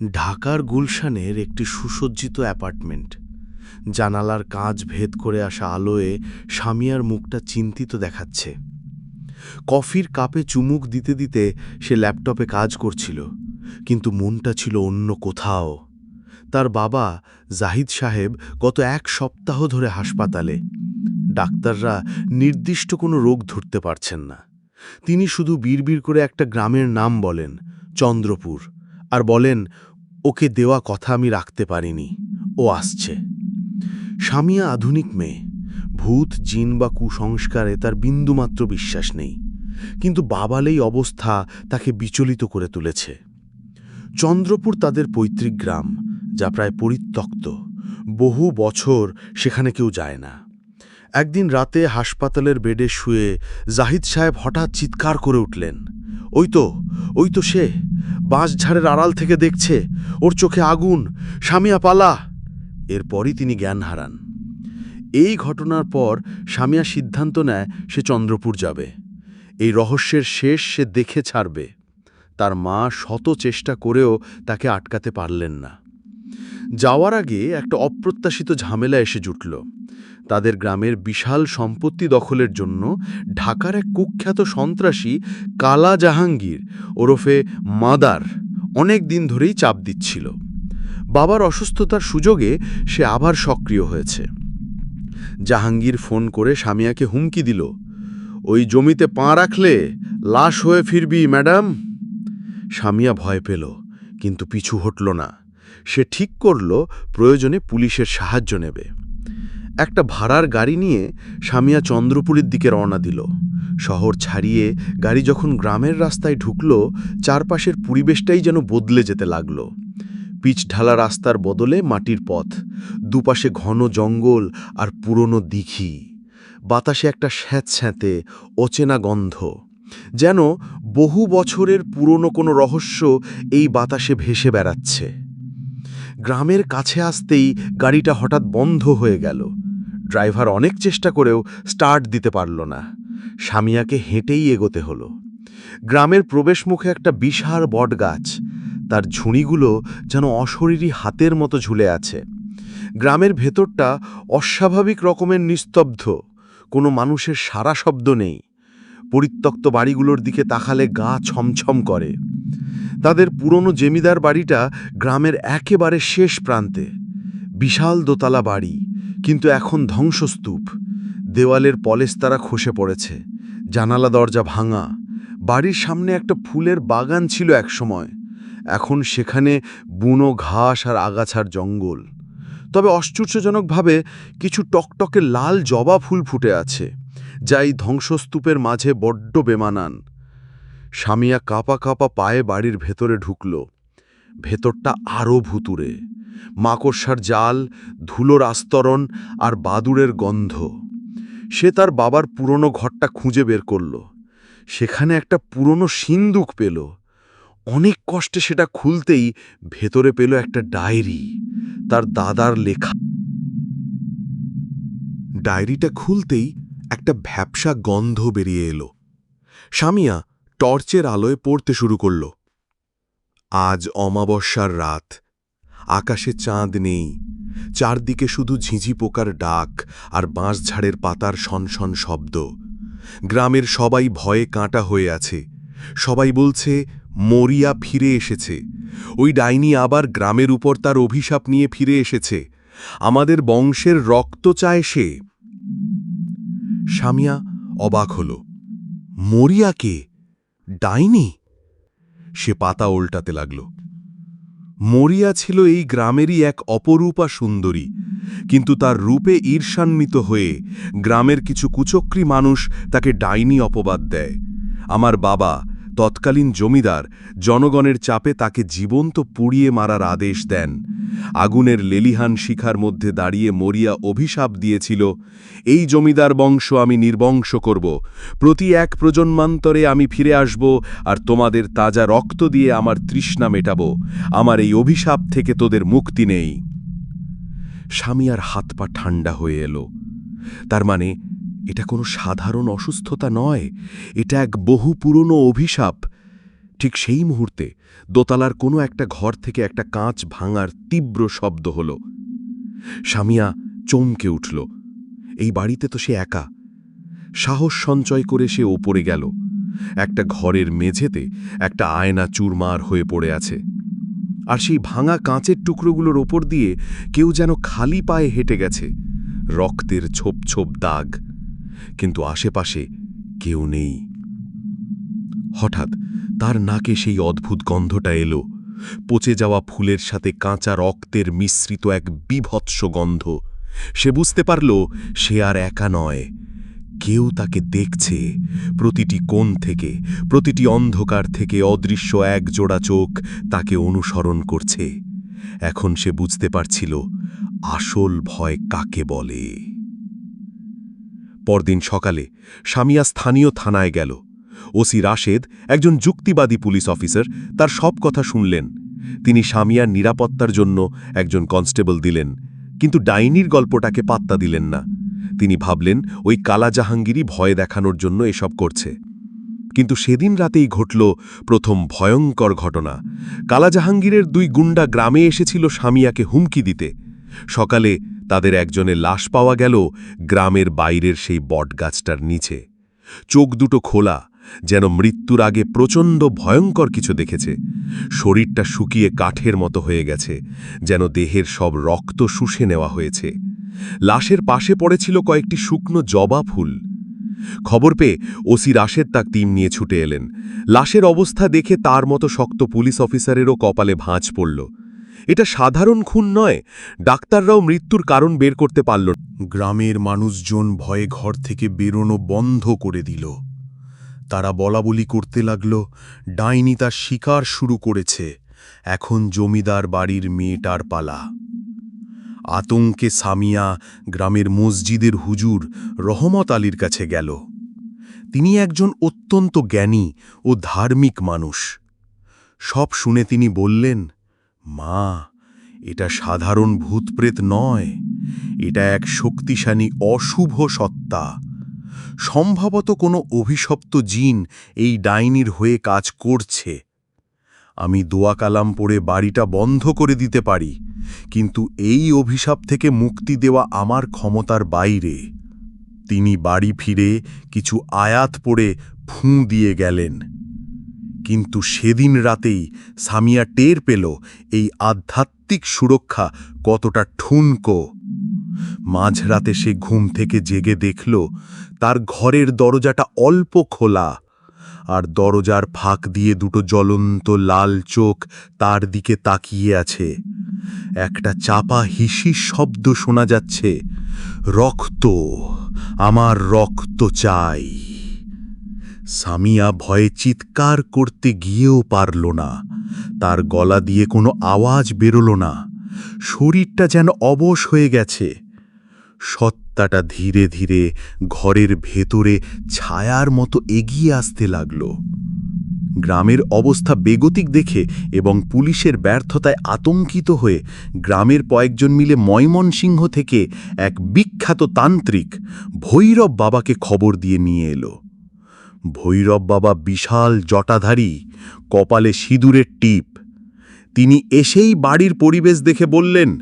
ঢাকার গুলশানের একটি সুসজ্জিত অ্যাপার্টমেন্ট। জানালার কাঁচ ভেদ করে আসা আলোয় স্বামীয়ার মুখটা চিন্তিত দেখাচ্ছে। কফির কাপে চুমুক দিতে দিতে সে ল্যাপটপে কাজ করছিল, কিন্তু মনটা ছিল অন্য কোথাও। তার বাবা জাহিদ সাহেব গত এক সপ্তাহ ধরে হাসপাতালে। ডাক্তাররা নির্দিষ্ট কোনো রোগ ধরতে পারছেন না। তিনি শুধু বিড়বিড় করে একটা গ্রামের নাম বলেন, চন্দ্রপুর। আর বলেন, ওকে দেওয়া কথা আমি রাখতে পারিনি। ও আসছে। স্বামীয়া আধুনিক মেয়ে। ভূত, জিন বা কুসংস্কারে তার বিন্দুমাত্র বিশ্বাস নেই। কিন্তু বাবালেই অবস্থা তাকে বিচলিত করে তুলেছে। চন্দ্রপুর তাদের পৈতৃক গ্রাম, যা প্রায় পরিত্যক্ত। বহু বছর সেখানে কেউ যায় না। একদিন রাতে হাসপাতালের বেডে শুয়ে জাহিদ সাহেব হঠাৎ চিৎকার করে উঠলেন। ওই তো ওই তো সে। বাঁশঝাড়ের আড়াল থেকে দেখছে। ওর চোখে আগুন। স্বামিয়া পালা! এরপরই তিনি জ্ঞান হারান। এই ঘটনার পর স্বামিয়া সিদ্ধান্ত নেয় সে চন্দ্রপুর যাবে। এই রহস্যের শেষ সে দেখে ছাড়বে। তার মা শত চেষ্টা করেও তাকে আটকাতে পারলেন না। যাওয়ার আগে একটা অপ্রত্যাশিত ঝামেলা এসে জুটল। তাদের গ্রামের বিশাল সম্পত্তি দখলের জন্য ঢাকার এক কুখ্যাত সন্ত্রাসী কালা জাহাঙ্গীর ওরফে মাদার অনেক দিন ধরেই চাপ দিচ্ছিল। বাবার অসুস্থতার সুযোগে সে আবার সক্রিয় হয়েছে। জাহাঙ্গীর ফোন করে স্বামীয়াকে হুমকি দিল, ওই জমিতে পা রাখলে লাশ হয়ে ফিরবি, ম্যাডাম। স্বামীয়া ভয় পেল, কিন্তু পিছু হটল না। সে ঠিক করল, প্রয়োজনে পুলিশের সাহায্য নেবে। একটা ভাড়ার গাড়ি নিয়ে স্বামীয়া চন্দ্রপুরীর দিকে রওনা দিল। শহর ছাড়িয়ে গাড়ি যখন গ্রামের রাস্তায় ঢুকল, চারপাশের পরিবেশটাই যেন বদলে যেতে লাগল। পিচ ঢালা রাস্তার বদলে মাটির পথ, দুপাশে ঘন জঙ্গল আর পুরনো দিঘি। বাতাসে একটা স্যাঁতস্যাঁতে, অচেনা গন্ধ। যেন বহু বছরের পুরনো কোনো রহস্য এই বাতাসে ভেসে বেড়াচ্ছে। গ্রামের কাছে আসতেই গাড়িটা হঠাৎ বন্ধ হয়ে গেল। ড্রাইভার অনেক চেষ্টা করেও স্টার্ট দিতে পারল না। স্বামীয়াকে হেঁটেই এগোতে হলো। গ্রামের প্রবেশমুখে একটা বিশাল বটগাছ। তার ঝুড়িগুলো যেন অশরীরী হাতের মতো ঝুলে আছে। গ্রামের ভেতরটা অস্বাভাবিক রকমের নিস্তব্ধ। কোনো মানুষের সারা শব্দ নেই। পরিত্যক্ত বাড়িগুলোর দিকে তাকালে গা ছমছম করে। তাদের পুরনো জমিদার বাড়িটা গ্রামের একেবারে শেষ প্রান্তে। বিশাল দোতলা বাড়ি, কিন্তু এখন ধ্বংসস্তূপ। দেওয়ালের পলেস্তারা খসে পড়েছে, জানালা দরজা ভাঙা, বাড়ির সামনে একটা ফুলের বাগান ছিল একসময়। এখন সেখানে বুনো ঘাস আর আগাছার জঙ্গল। তবে আশ্চর্যজনকভাবে কিছু টকটকে লাল জবা ফুল ফুটে আছে, যা এই ধ্বংসস্তূপের মাঝে বড্ড বেমানান। স্বামীয়া কাঁপা কাঁপা পায়ে বাড়ির ভেতরে ঢুকল। ভেতরটা আরও ভুতুরে মাকড়সার জাল, ধুলোর আস্তরণ আর বাদুড়ের গন্ধ। সে তার বাবার পুরনো ঘরটা খুঁজে বের করল। সেখানে একটা পুরনো সিন্দুক পেল। অনেক কষ্টে সেটা খুলতেই ভেতরে পেল একটা ডায়েরি। তার দাদার লেখা। ডায়েরিটা খুলতেই একটা ভ্যাপসা গন্ধ বেরিয়ে এলো। স্বামীয়া টর্চের আলোয় পড়তে শুরু করল। আজ অমাবস্যার রাত। আকাশে চাঁদ নেই। চারদিকে শুধু ঝিঝি পোকার ডাক আর বাঁশঝাড়ের পাতার সনসন শব্দ। গ্রামের সবাই ভয়ে কাঁটা হয়ে আছে। সবাই বলছে, মরিয়া ফিরে এসেছে। ওই ডাইনি আবার গ্রামের উপর তার অভিশাপ নিয়ে ফিরে এসেছে। আমাদের বংশের রক্ত চায় সে। স্বামিয়া অবাক হল। মরিয়াকে ডাইনি? সে পাতা উল্টাতে লাগল। মরিয়া ছিল এই গ্রামেরই এক অপরূপা সুন্দরী, কিন্তু তার রূপে ঈর্ষান্বিত হয়ে গ্রামের কিছু কুচক্রী মানুষ তাকে ডাইনি অপবাদ দেয়। আমার বাবা তৎকালীন জমিদার জনগণের চাপে তাকে জীবন্ত পুড়িয়ে মারার আদেশ দেন। আগুনের লেলিহান শিখার মধ্যে দাঁড়িয়ে মরিয়া অভিশাপ দিয়েছিল, এই জমিদার বংশ আমি নির্বংশ করব, প্রতি এক প্রজন্মান্তরে আমি ফিরে আসব আর তোমাদের তাজা রক্ত দিয়ে আমার তৃষ্ণা মেটাব, আমার এই অভিশাপ থেকে তোদের মুক্তি নেই। স্বামী আর হাত পা ঠান্ডা হয়ে এলো। তার মানে এটা কোনো সাধারণ অসুস্থতা নয়, এটা এক বহু পুরনো অভিশাপ। ঠিক সেই মুহূর্তে দোতলার কোনো একটা ঘর থেকে একটা কাঁচ ভাঙার তীব্র শব্দ হল। স্বামিয়া চমকে উঠল। এই বাড়িতে তো সে একা। সাহস সঞ্চয় করে সে ওপরে গেল। একটা ঘরের মেঝেতে একটা আয়না চুরমার হয়ে পড়ে আছে। আর সেই ভাঙা কাঁচের টুকরোগুলোর ওপর দিয়ে কেউ যেন খালি পায়ে হেঁটে গেছে। রক্তের ছোপ ছোপ দাগ। কিন্তু আশেপাশে কেউ নেই। হঠাৎ তার নাকে সেই অদ্ভুত গন্ধটা এলো। পচে যাওয়া ফুলের সাথে কাঁচা রক্তের মিশ্রিত এক বিভৎস গন্ধ। সে বুঝতে পারল, সে আর একা নয়। কেউ তাকে দেখছে প্রতিটি কোণ থেকে, প্রতিটি অন্ধকার থেকে অদৃশ্য এক জোড়া চোখ তাকে অনুসরণ করছে। এখন সে বুঝতে পারছিল, আসল ভয় কাকে বলে। পরদিন সকালে স্বামীয়া স্থানীয় থানায় গেল। ওসি রাশেদ, একজন যুক্তিবাদী পুলিশ অফিসার, তার সব কথা শুনলেন। তিনি স্বামীয়ার নিরাপত্তার জন্য একজন কনস্টেবল দিলেন, কিন্তু ডাইনির গল্পটাকে পাত্তা দিলেন না। তিনি ভাবলেন, ওই কালা জাহাঙ্গীরই ভয় দেখানোর জন্য এসব করছে। কিন্তু সেদিন রাতেই ঘটল প্রথম ভয়ঙ্কর ঘটনা। কালা জাহাঙ্গীরের দুই গুন্ডা গ্রামে এসেছিল স্বামীয়াকে হুমকি দিতে। সকালে তাদের একজনের লাশ পাওয়া গেল গ্রামের বাইরের সেই বটগাছটার নিচে। চোখ দুটো খোলা, যেন মৃত্যুর আগে প্রচণ্ড ভয়ঙ্কর কিছু দেখেছে। শরীরটা শুকিয়ে কাঠের মতো হয়ে গেছে, যেন দেহের সব রক্ত শুষে নেওয়া হয়েছে। লাশের পাশে পড়েছিল কয়েকটি শুকনো জবা ফুল। খবর পেয়ে ওসি রাশেদ তাক টিম নিয়ে ছুটে এলেন। লাশের অবস্থা দেখে তার মতো শক্ত পুলিশ অফিসারেরও কপালে ভাঁজ পড়ল। এটা সাধারণ খুন নয়। ডাক্তাররাও মৃত্যুর কারণ বের করতে পারল গ্রামের মানুষজন ভয়ে ঘর থেকে বেরোনো বন্ধ করে দিল। তারা বলাবলি করতে লাগল, ডাইনি তার শিকার শুরু করেছে। এখন জমিদার বাড়ির মেয়েটার পালা। আতঙ্কে সামিয়া গ্রামের মসজিদের হুজুর রহমত আলীর কাছে গেল। তিনি একজন অত্যন্ত জ্ঞানী ও ধার্মিক মানুষ। সব শুনে তিনি বললেন মা, এটা সাধারণ ভূতপ্রেত নয়। এটা এক শক্তিশালী অশুভ সত্তা। সম্ভবত কোনো অভিশপ্ত জিন এই ডাইনির হয়ে কাজ করছে। আমি দোয়া কালাম পড়ে বাড়িটা বন্ধ করে দিতে পারি, কিন্তু এই অভিশাপ থেকে মুক্তি দেওয়া আমার ক্ষমতার বাইরে। তিনি বাড়ি ফিরে কিছু আয়াত পড়ে ফুঁ দিয়ে গেলেন। কিন্তু সেদিন রাতেই সামিয়া টের পেল এই আধ্যাত্মিক সুরক্ষা কতটা ঠুনকো। মাঝরাতে সে ঘুম থেকে জেগে দেখল, তার ঘরের দরজাটা অল্প খোলা আর দরজার ফাঁক দিয়ে দুটো জ্বলন্ত লাল চোখ তার দিকে তাকিয়ে আছে। একটা চাপা হিসির শব্দ শোনা যাচ্ছে, রক্ত, আমার রক্ত চাই। সামিয়া ভয়ে চিৎকার করতে গিয়েও পারল না। তার গলা দিয়ে কোনো আওয়াজ বেরোল না। শরীরটা যেন অবশ হয়ে গেছে। সত্তাটা ধীরে ধীরে ঘরের ভেতরে ছায়ার মতো এগিয়ে আসতে লাগল। গ্রামের অবস্থা বেগতিক দেখে এবং পুলিশের ব্যর্থতায় আতঙ্কিত হয়ে গ্রামের কয়েকজন মিলে ময়মনসিংহ থেকে এক বিখ্যাত তান্ত্রিক ভৈরব বাবাকে খবর দিয়ে নিয়ে এলো। ভৈরব বাবা বিশাল জটাধারী, কপালে সিঁদুরের টিপ। তিনি এসেই বাড়ির পরিবেশ দেখে বললেন,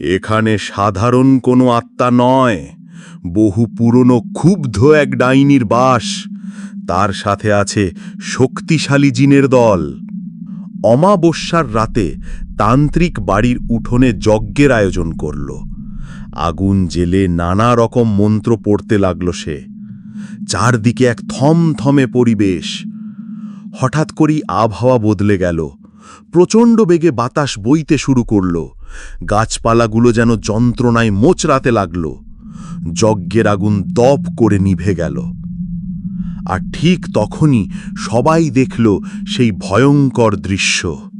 এখানে সাধারণ কোনো আত্মা নয়। বহু পুরনো ক্ষুব্ধ এক ডাইনির বাস। তার সাথে আছে শক্তিশালী জিনের দল। অমাবস্যার রাতে তান্ত্রিক বাড়ির উঠোনে যজ্ঞের আয়োজন করল। আগুন জেলে নানা রকম মন্ত্র পড়তে লাগল সে। চারদিকে এক থমথমে পরিবেশ। হঠাৎ করেই আবহাওয়া বদলে গেল। প্রচণ্ড বেগে বাতাস বইতে শুরু করল। গাছপালাগুলো যেন যন্ত্রণায় মোচড়াতে লাগল। যজ্ঞের আগুন দপ করে নিভে গেল। আর ঠিক তখনই সবাই দেখল সেই ভয়ঙ্কর দৃশ্য।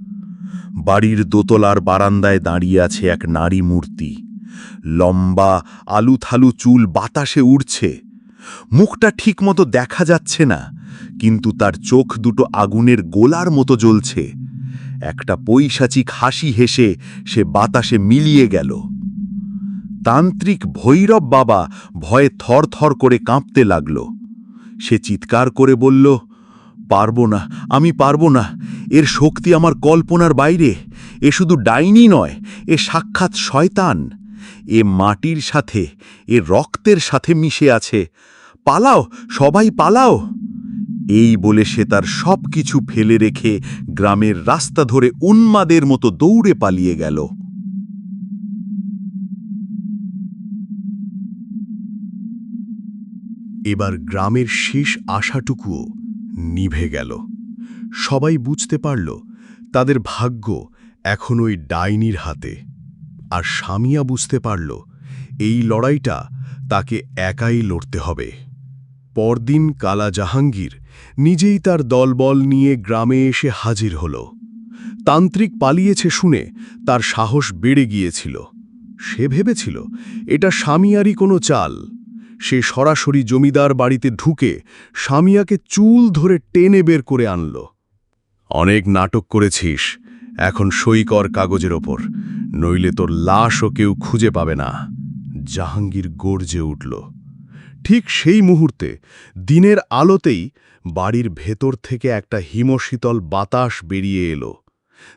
বাড়ির দোতলার বারান্দায় দাঁড়িয়ে আছে এক নারী মূর্তি। লম্বা, আলুথালু চুল বাতাসে উড়ছে। মুখটা ঠিকমতো দেখা যাচ্ছে না, কিন্তু তার চোখ দুটো আগুনের গোলার মতো জ্বলছে। একটা পৈশাচিক হাসি হেসে সে বাতাসে মিলিয়ে গেল। তান্ত্রিক ভৈরব বাবা ভয়ে থরথর করে কাঁপতে লাগল। সে চিৎকার করে বলল, পারব না, আমি পারব না। এর শক্তি আমার কল্পনার বাইরে। এ শুধু ডাইনি নয়, এ সাক্ষাৎ শয়তান। এ মাটির সাথে, এ রক্তের সাথে মিশে আছে। পালাও, সবাই পালাও। এই বলে সে তার সব কিছু ফেলে রেখে গ্রামের রাস্তা ধরে উন্মাদের মতো দৌড়ে পালিয়ে গেল। এবার গ্রামের শেষ আশাটুকুও নিভে গেল। সবাই বুঝতে পারল, তাদের ভাগ্য এখন ওই ডাইনির হাতে। আর স্বামীয়া বুঝতে পারল, এই লড়াইটা তাকে একাই লড়তে হবে। পরদিন কালা জাহাঙ্গীর নিজেই তার দলবল নিয়ে গ্রামে এসে হাজির হল। তান্ত্রিক পালিয়েছে শুনে তার সাহস বেড়ে গিয়েছিল। সে ভেবেছিল, এটা স্বামীয়ারই কোনো চাল। সে সরাসরি জমিদার বাড়িতে ঢুকে স্বামীয়াকে চুল ধরে টেনে বের করে আনল। অনেক নাটক করেছিস, এখন সই কর কাগজের ওপর, নইলে তোর লাশও কেউ খুঁজে পাবে না। জাহাঙ্গীর গর্জে উঠল। ঠিক সেই মুহূর্তে, দিনের আলোতেই বাড়ির ভেতর থেকে একটা হিমশীতল বাতাস বেরিয়ে এলো।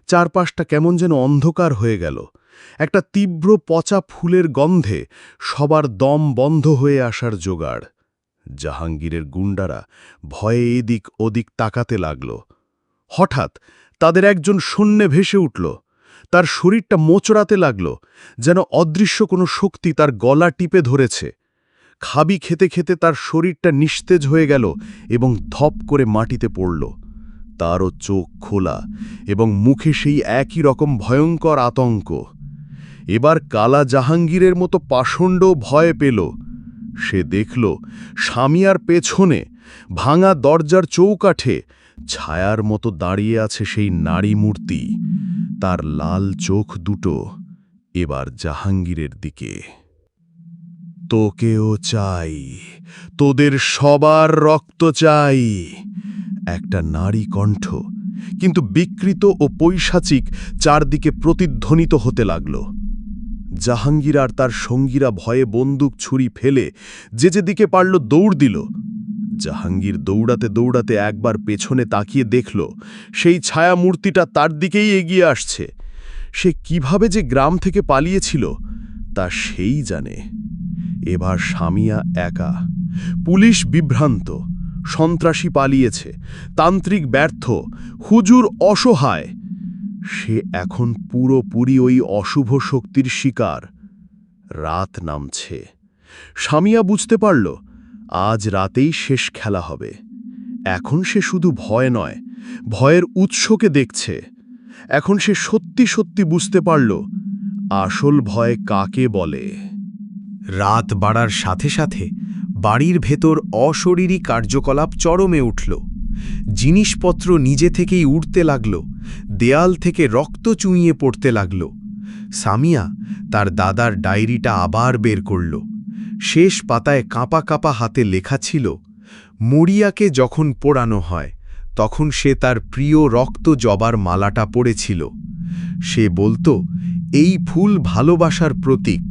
চারপাশটা কেমন যেন অন্ধকার হয়ে গেল। একটা তীব্র পচা ফুলের গন্ধে সবার দম বন্ধ হয়ে আসার জোগাড়। জাহাঙ্গীরের গুন্ডারা ভয়ে এদিক ওদিক তাকাতে লাগল। হঠাৎ তাদের একজন শূন্যে ভেসে উঠল। তার শরীরটা মোচড়াতে লাগল, যেন অদৃশ্য কোনো শক্তি তার গলা টিপে ধরেছে। খাবি খেতে খেতে তার শরীরটা নিস্তেজ হয়ে গেল এবং ধপ করে মাটিতে পড়ল। তারও চোখ খোলা এবং মুখে সেই একই রকম ভয়ঙ্কর আতঙ্ক। এবার কালা জাহাঙ্গীরের মতো পাষণ্ড ভয় পেল। সে দেখল স্বামিয়ার পেছনে ভাঙা দরজার চৌকাঠে ছায়ার মতো দাঁড়িয়ে আছে সেই নারী মূর্তি। তার লাল চোখ দুটো এবার জাহাঙ্গীরের দিকে। তোকেও চাই, তোদের সবার রক্ত চাই। একটা নারী কণ্ঠ, কিন্তু বিকৃত ও পৈশাচিক চারদিকে প্রতিধ্বনিত হতে লাগল। জাহাঙ্গীর আর তার সঙ্গীরা ভয়ে বন্দুক ছুরি ফেলে যে যেদিকে পারল দৌড় দিল। জাহাঙ্গীর দৌড়াতে দৌড়াতে একবার পেছনে তাকিয়ে দেখল, সেই ছায়া মূর্তিটা তার দিকেই এগিয়ে আসছে। সে কীভাবে যে গ্রাম থেকে পালিয়েছিল, তা সেই জানে। এবার স্বামীয়া একা। পুলিশ বিভ্রান্ত, সন্ত্রাসী পালিয়েছে, তান্ত্রিক ব্যর্থ, হুজুর অসহায়। সে এখন পুরোপুরি ওই অশুভ শক্তির শিকার। রাত নামছে। স্বামীয়া বুঝতে পারল, আজ রাতেই শেষ খেলা হবে। এখন সে শুধু ভয় নয়, ভয়ের উৎসকে দেখছে। এখন সে সত্যি সত্যি বুঝতে পারল, আসল ভয় কাকে বলে। রাত বাড়ার সাথে সাথে বাড়ির ভেতর অশরীরী কার্যকলাপ চরমে উঠল। জিনিসপত্র নিজে থেকেই উঠতে লাগল, দেয়াল থেকে রক্ত চুঁইয়ে পড়তে লাগল। সামিয়া তার দাদার ডায়েরিটা আবার বের করল। শেষ পাতায় কাঁপা কাঁপা হাতে লেখা ছিল, মরিয়াকে যখন পোড়ানো হয়, তখন সে তার প্রিয় রক্ত জবার মালাটা পড়েছিল। সে বলতো, এই ফুল ভালোবাসার প্রতীক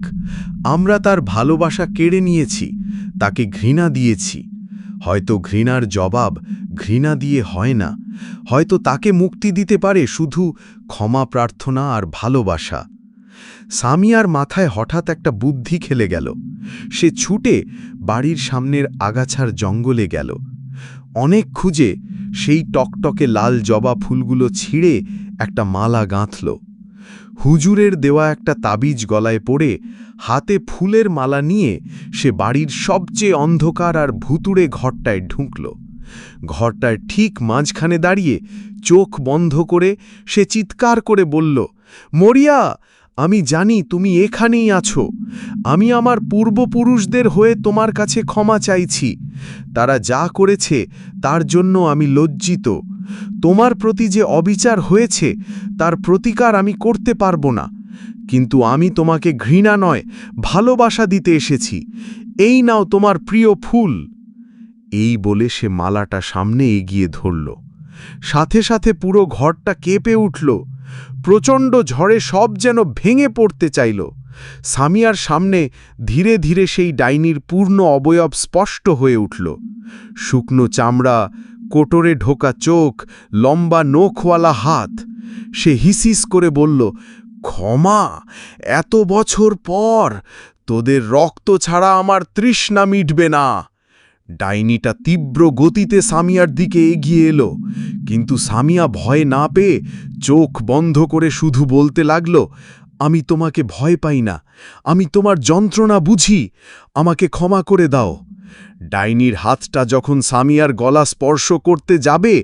আমরা তার ভালোবাসা কেড়ে নিয়েছি, তাকে ঘৃণা দিয়েছি। হয়তো ঘৃণার জবাব ঘৃণা দিয়ে হয় না, হয়তো তাকে মুক্তি দিতে পারে শুধু ক্ষমা প্রার্থনা আর ভালোবাসা। সামিয়ার মাথায় হঠাৎ একটা বুদ্ধি খেলে গেল। সে ছুটে বাড়ির সামনের আগাছার জঙ্গলে গেল। অনেক খুঁজে সেই টকটকে লাল জবা ফুলগুলো ছিঁড়ে একটা মালা গাঁথল। হুজুরের দেওয়া একটা তাবিজ গলায় পড়ে হাতে ফুলের মালা নিয়ে সে বাড়ির সবচেয়ে অন্ধকার আর ভুতুড়ে ঘরটায় ঢুকল। ঘরটার ঠিক মাঝখানে দাঁড়িয়ে চোখ বন্ধ করে সে চিৎকার করে বলল, মরিয়া আমি জানি তুমি এখানেই আছো। আমি আমার পূর্বপুরুষদের হয়ে তোমার কাছে ক্ষমা চাইছি। তারা যা করেছে, তার জন্য আমি লজ্জিত। তোমার প্রতি যে অবিচার হয়েছে, তার প্রতিকার আমি করতে পারব না। কিন্তু আমি তোমাকে ঘৃণা নয়, ভালোবাসা দিতে এসেছি। এই নাও তোমার প্রিয় ফুল। এই বলে সে মালাটা সামনে এগিয়ে ধরল। সাথে সাথে পুরো ঘরটা কেঁপে উঠল। প্রচণ্ড ঝড়ে সব যেন ভেঙে পড়তে চাইল। সামিয়ার সামনে ধীরে ধীরে সেই ডাইনির পূর্ণ অবয়ব স্পষ্ট হয়ে উঠল। শুকনো চামড়া, কোটরে ঢোকা চোখ, লম্বা নখওয়ালা হাত। সে হিসিস করে বলল, ক্ষমা, এত বছর পর তোদের রক্ত ছাড়া আমার তৃষ্ণা মিটবে না। ডাইনিটা তীব্র গতিতে সামিয়ার দিকে এগিয়ে এলো, কিন্তু সামিয়া ভয় না পেয়ে চোখ বন্ধ করে শুধু বলতে লাগল, আমি তোমাকে ভয় পাই না, আমি তোমার যন্ত্রণা বুঝি, আমাকে ক্ষমা করে দাও। ডাইনির হাতটা যখন সামিয়ার গলা স্পর্শ করতে যাবে,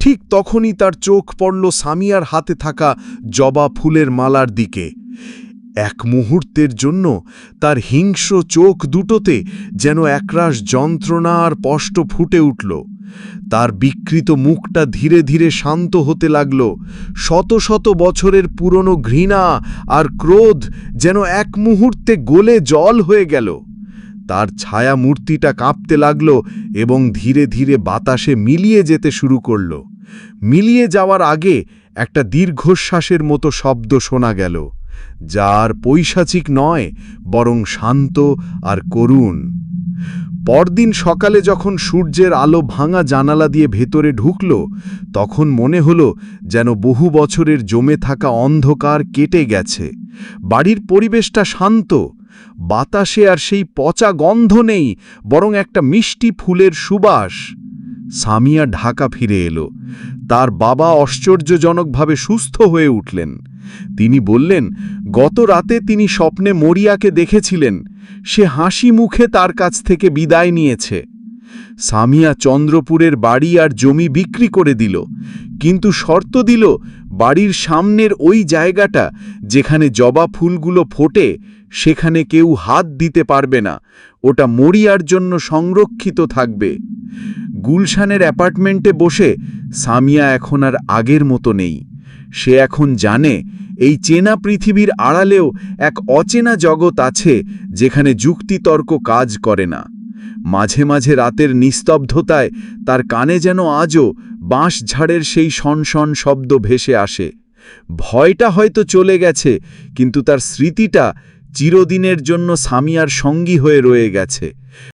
ঠিক তখনই তার চোখ পড়ল সামিয়ার হাতে থাকা জবা ফুলের মালার দিকে। এক মুহূর্তের জন্য তার হিংস্র চোখ দুটোতে যেন একরাশ যন্ত্রণা আর কষ্ট ফুটে উঠল। তার বিকৃত মুখটা ধীরে ধীরে শান্ত হতে লাগল। শত শত বছরের পুরনো ঘৃণা আর ক্রোধ যেন এক মুহূর্তে গলে জল হয়ে গেল। তার ছায়া মূর্তিটা কাঁপতে লাগল এবং ধীরে ধীরে বাতাসে মিলিয়ে যেতে শুরু করল। মিলিয়ে যাওয়ার আগে একটা দীর্ঘশ্বাসের মতো শব্দ শোনা গেল। যার পৈশাচিক নয়, বরং শান্ত আর করুণ। পরদিন সকালে যখন সূর্যের আলো ভাঙা জানালা দিয়ে ভেতরে ঢুকল, তখন মনে হল যেন বহু বছরের জমে থাকা অন্ধকার কেটে গেছে। বাড়ির পরিবেশটা শান্ত, বাতাসে আর সেই পচা গন্ধ নেই, বরং একটা মিষ্টি ফুলের সুবাস। সামিয়া ঢাকা ফিরে এলো। তার বাবা আশ্চর্যজনকভাবে সুস্থ হয়ে উঠলেন। তিনি বললেন, গত রাতে তিনি স্বপ্নে মরিয়াকে দেখেছিলেন। সে হাসি মুখে তার কাছ থেকে বিদায় নিয়েছে। সামিয়া চন্দ্রপুরের বাড়ি আর জমি বিক্রি করে দিল। কিন্তু শর্ত দিল, বাড়ির সামনের ওই জায়গাটা যেখানে জবা ফুলগুলো ফোটে, সেখানে কেউ হাত দিতে পারবে না। ওটা মরিয়ার জন্য সংরক্ষিত থাকবে। গুলশানের অ্যাপার্টমেন্টে বসে সামিয়া এখন আর আগের মতো নেই। সে এখন জানে, এই চেনা পৃথিবীর আড়ালেও এক অচেনা জগৎ আছে যেখানে যুক্তিতর্ক কাজ করে না। মাঝে মাঝে রাতের নিস্তব্ধতায় তার কানে যেন আজও বাঁশঝাড়ের সেই শনশন শব্দ ভেসে আসে। ভয়টা হয়তো চলে গেছে, কিন্তু তার স্মৃতিটা চিরদিনের জন্য সামিয়ার সঙ্গী হয়ে রয়ে গেছে।